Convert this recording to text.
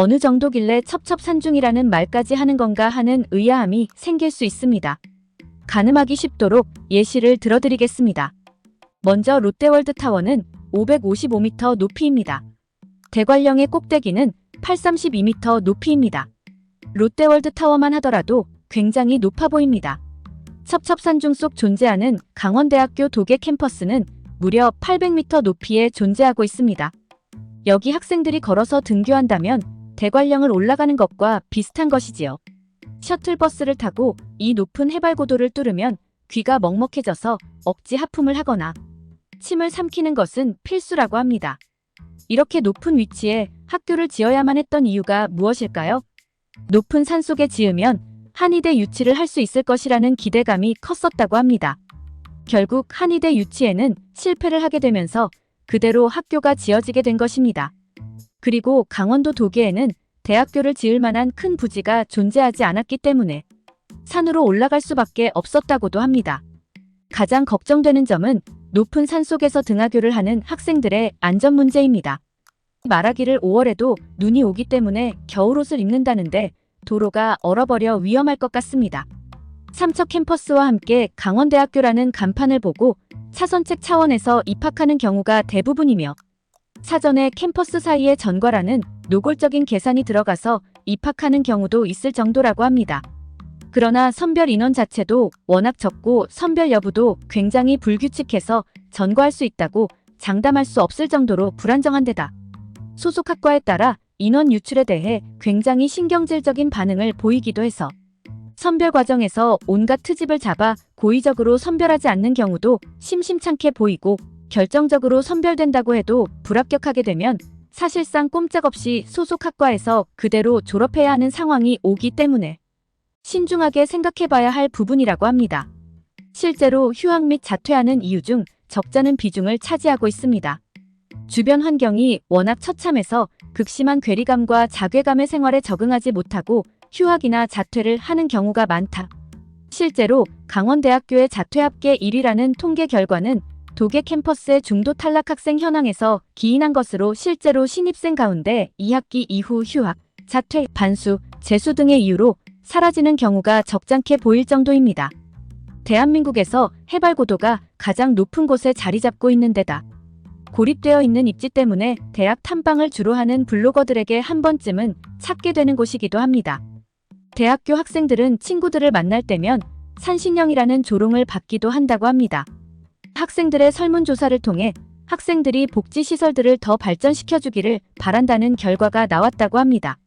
어느 정도길래 첩첩산중이라는 말까지 하는 건가 하는 의아함이 생길 수 있습니다. 가늠하기 쉽도록 예시를 들어드리겠습니다. 먼저 롯데월드 타워는 555m 높이입니다. 대관령의 꼭대기는 832m 높이입니다. 롯데월드 타워만 하더라도 굉장히 높아 보입니다. 첩첩산중 속 존재하는 강원대학교 도계 캠퍼스는 무려 800m 높이에 존재하고 있습니다. 여기 학생들이 걸어서 등교한다면 대관령을 올라가는 것과 비슷한 것이지요. 셔틀버스를 타고 이 높은 해발 고도를 뚫으면 귀가 먹먹해져서 억지 하품을 하거나 침을 삼키는 것은 필수라고 합니다. 이렇게 높은 위치에 학교를 지어야만 했던 이유가 무엇일까요? 높은 산 속에 지으면 한의대 유치를 할 수 있을 것이라는 기대감이 컸었다고 합니다. 결국 한의대 유치에는 실패를 하게 되면서 그대로 학교가 지어지게 된 것입니다. 그리고 강원도 도계에는 대학교를 지을 만한 큰 부지가 존재하지 않았기 때문에 산으로 올라갈 수밖에 없었다고도 합니다. 가장 걱정되는 점은 높은 산 속에서 등하교를 하는 학생들의 안전 문제입니다. 말하기를 5월에도 눈이 오기 때문에 겨울옷을 입는다는데 도로가 얼어버려 위험할 것 같습니다. 삼척 캠퍼스와 함께 강원대학교라는 간판을 보고 차선책 차원에서 입학하는 경우가 대부분이며 사전에 캠퍼스 사이에 전과라는 노골적인 계산이 들어가서 입학하는 경우도 있을 정도라고 합니다. 그러나 선별 인원 자체도 워낙 적고 선별 여부도 굉장히 불규칙해서 전과할 수 있다고 장담할 수 없을 정도로 불안정한 데다 소속 학과에 따라 인원 유출에 대해 굉장히 신경질적인 반응을 보이기도 해서 선별 과정에서 온갖 트집을 잡아 고의적으로 선별하지 않는 경우도 심심찮게 보이고 결정적으로 선별된다고 해도 불합격하게 되면 사실상 꼼짝없이 소속 학과에서 그대로 졸업해야 하는 상황이 오기 때문에 신중하게 생각해봐야 할 부분이라고 합니다. 실제로 휴학 및 자퇴하는 이유 중 적잖은 비중을 차지하고 있습니다. 주변 환경이 워낙 처참해서 극심한 괴리감과 자괴감의 생활에 적응하지 못하고 휴학이나 자퇴를 하는 경우가 많다. 실제로 강원대학교의 자퇴 합계 1위라는 통계 결과는 도계 캠퍼스의 중도 탈락 학생 현황에서 기인한 것으로 실제로 신입생 가운데 2학기 이후 휴학, 자퇴, 반수, 재수 등의 이유로 사라지는 경우가 적잖게 보일 정도입니다. 대한민국에서 해발 고도가 가장 높은 곳에 자리 잡고 있는 데다 고립되어 있는 입지 때문에 대학 탐방을 주로 하는 블로거들에게 한 번쯤은 찾게 되는 곳이기도 합니다. 대학교 학생들은 친구들을 만날 때면 산신령이라는 조롱을 받기도 한다고 합니다. 학생들의 설문조사를 통해 학생들이 복지시설들을 더 발전시켜주기를 바란다는 결과가 나왔다고 합니다.